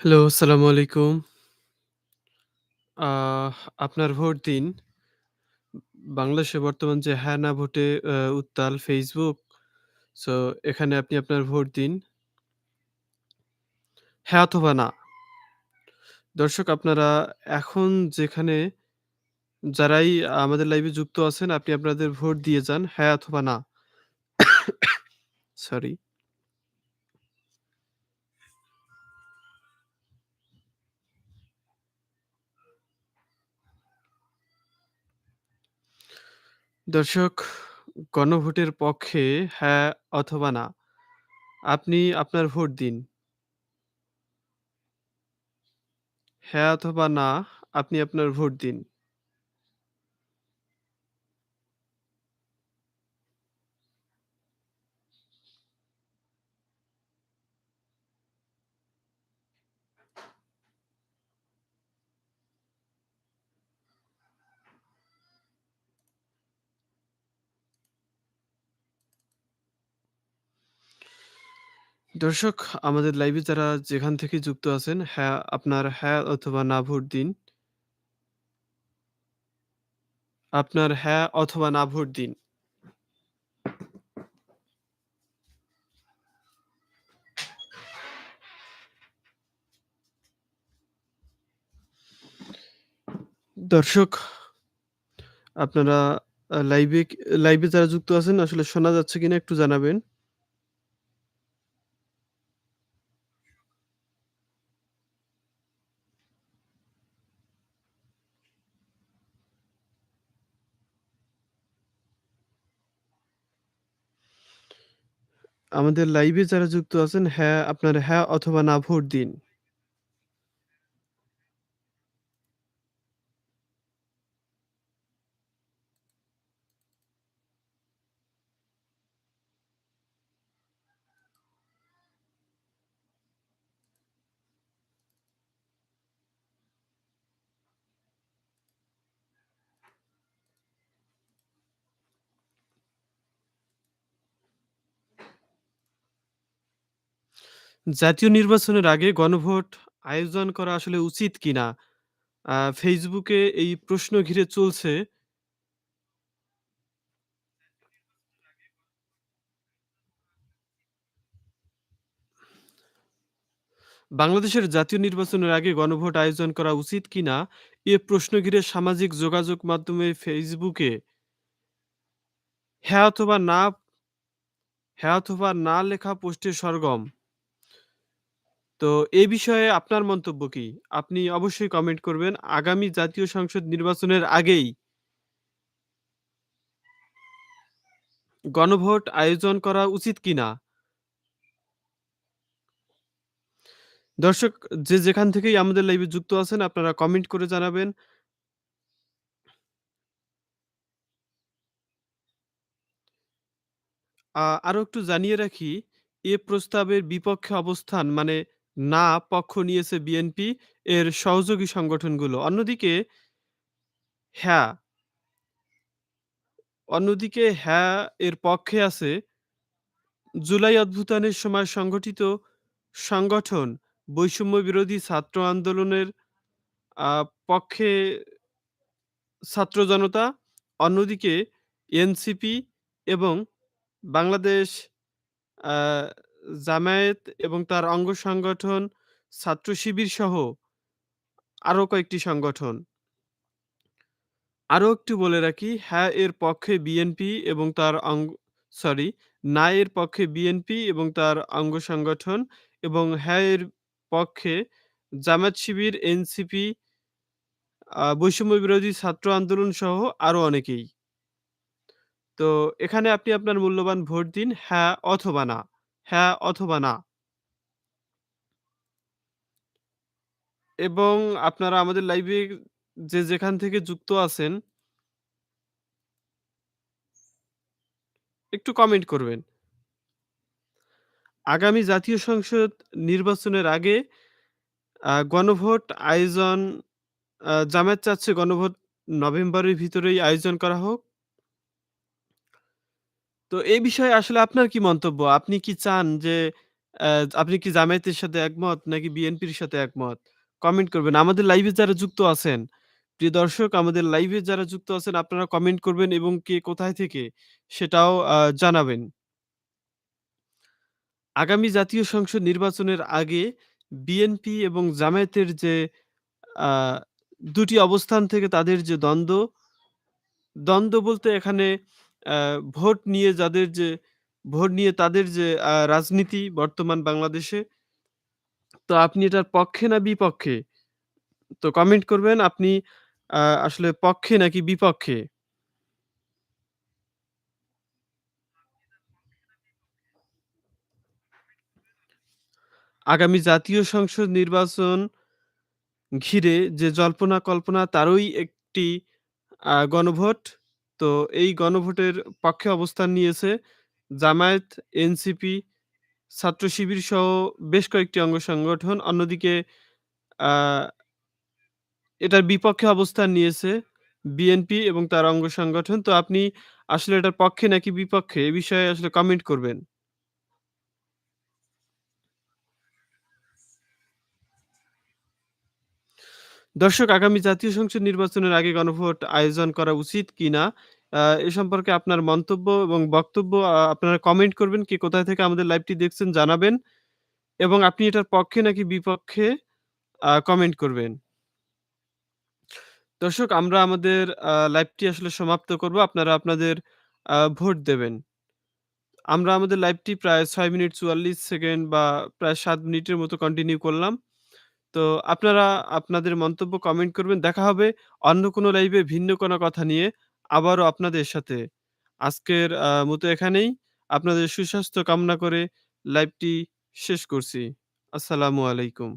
Hello, আসসালামু আলাইকুম। আপনার ভোট দিন। বাংলাদেশে বর্তমান যে হ্যাঁ, না ভোটে উত্তাল Facebook। সো এখানে আপনি আপনার ভোট দিন। হ্যাঁ অথবা না। দর্শক আপনারা এখন যেখানে যারাই আমাদের লাইভে যুক্ত আছেন আপনি আপনাদের ভোট দিয়ে যান হ্যাঁ অথবা না। সরি। দর্শক, গণভোটের পক্ষে হ্যাঁ অথবা না। আপনি আপনার ভোট দিন। হ্যাঁ অথবা না, আপনি আপনার ভোট দিন। দর্শক আমাদের লাইভে যারা যেখান থেকে যুক্ত আছেন, হ্যাঁ, আপনার হ্যাঁ অথবা না ভোট দিন। আপনার হ্যাঁ অথবা না ভোট দিন। দর্শক আপনারা লাইভে লাইভে যারা যুক্ত আছেন আসলে শোনা যাচ্ছে কিনা একটু জানাবেন। আমাদের লাইভে যারা যুক্ত আছেন, হ্যাঁ, আপনার হ্যাঁ অথবা না ভোট দিন। জাতীয় নির্বাচনের আগে গণভোট আয়োজন করা আসলে উচিত কিনা? Facebook এই প্রশ্ন ঘিরে চলছে। বাংলাদেশের জাতীয় নির্বাচনের আগে গণভোট আয়োজন করা উচিত কিনা? এ প্রশ্ন ঘিরে সামাজিক যোগাযোগ মাধ্যমে ফেসবুকে হ্যাঁ অথবা না হ্যাঁ অথবা না লেখা পোস্টে সরগম। তো এ বিষয়ে আপনার মন্তব্য কি? আপনি অবশ্যই কমেন্ট করবেন। আগামী জাতীয় সংসদ নির্বাচনের আগেই গণভোট আয়োজন করা উচিত কিনা? দর্শক যে যেখান থেকেই আমাদের লাইভে যুক্ত আছেন আপনারা কমেন্ট করে জানাবেন। আরও একটু জানিয়ে রাখি, এ প্রস্তাবের বিপক্ষে অবস্থান মানে না পক্ষ নিয়েছে বিএনপি এর সহযোগী সংগঠনগুলো। অন্যদিকে হ্যাঁ, অন্যদিকে হ্যাঁ এর পক্ষে আছে জুলাই অভ্যুত্থানের সময় সংগঠিত সংগঠন বৈষম্য বিরোধী ছাত্র আন্দোলনের পক্ষে ছাত্র জনতা, অন্যদিকে এনসিপি এবং বাংলাদেশ জামায়াত এবং তার অঙ্গ সংগঠন ছাত্র শিবির সহ আরও কয়েকটি সংগঠন। আরও একটু বলে রাখি, হ্যাঁ, এর পক্ষে বিএনপি এবং তার অঙ্গ সরি, না এর পক্ষে বিএনপি এবং তার অঙ্গ সংগঠন এবং হ্যাঁ, এর পক্ষে জামায়াত শিবির, এনসিপি, বৈষম্য বিরোধী ছাত্র আন্দোলন সহ আরও অনেকেই। তো এখানে আপনি আপনার মূল্যবান ভোট দিন হ্যাঁ অথবা না। হ্যাঁ অথবা না। এবং আপনারা আমাদের লাইভে যে যেখান থেকে যুক্ত আছেন, একটু কমেন্ট করবেন। আগামী জাতীয় সংসদ নির্বাচনের আগে গণভোট আয়োজন জামায়াত চাচ্ছে গণভোট নভেম্বরের ভিতরেই আয়োজন করা হোক। তো এই বিষয়ে আসলে আপনার কি মন্তব্য? আপনি কি চান যে আপনি কি জামায়াতের সাথে একমত নাকি বিএনপির সাথে একমত? কমেন্ট করবেন। আমাদের লাইভে যারা যুক্ত আছেন, প্রিয় দর্শক আমাদের লাইভে যারা যুক্ত আছেন আপনারা কমেন্ট করবেন এবং কে কোথায় থেকে সেটাও জানাবেন। আগামী জাতীয় সংসদ নির্বাচনের আগে বিএনপি এবং জামায়াতের যে আ ২ টি অবস্থান থেকে তাদের যে দ্বন্দ্ব, দ্বন্দ্ব বলতে এখানে ভোট নিয়ে যাদের যে, ভোট নিয়ে তাদের যে রাজনীতি বর্তমান বাংলাদেশে, তো আপনি এটার পক্ষে না বিপক্ষে? তো কমেন্ট করবেন, আপনি আসলে পক্ষে নাকি বিপক্ষে? আগামী জাতীয় সংসদ নির্বাচন ঘিরে যে জল্পনা-কল্পনা, তারই একটি গণভোট। তো এই গণভোটের পক্ষে অবস্থান নিয়েছে জামায়াত, এনসিপি, ছাত্র শিবির সহ বেশ কয়েকটি অঙ্গ সংগঠন। অন্যদিকে এটার বিপক্ষে অবস্থান নিয়েছে বিএনপি এবং তার অঙ্গ সংগঠন। তো আপনি আসলে এটার পক্ষে নাকি বিপক্ষে এ বিষয়ে আসলে কমেন্ট করবেন। দর্শক, আগামী জাতীয় সংসদ নির্বাচনের আগে গণভোট আয়োজন করা উচিত কিনা? এ সম্পর্কে আপনার মন্তব্য এবং বক্তব্য আপনারা কমেন্ট করবেন। কি কোথায় থেকে আমাদের লাইভটি দেখছেন জানাবেন এবং আপনি এটার পক্ষে নাকি বিপক্ষে কমেন্ট করবেন। দর্শক, আমরা আমাদের লাইভটি আসলে সমাপ্ত করব। আপনারা আপনাদের ভোট দেবেন। আমরা আমাদের লাইভটি প্রায় ছয় মিনিট ৪৪ সেকেন্ড বা প্রায় সাত মিনিটের মতো কন্টিনিউ করলাম। তো আপনারা আপনাদের মন্তব্য কমেন্ট করবেন। দেখা হবে অন্য কোনো লাইভে ভিন্ন কোনো কথা নিয়ে আবারও আপনাদের সাথে। আজকের মতো এখানেই আপনাদের সুস্বাস্থ্য কামনা করে লাইভটি শেষ করছি। আসসালামু আলাইকুম।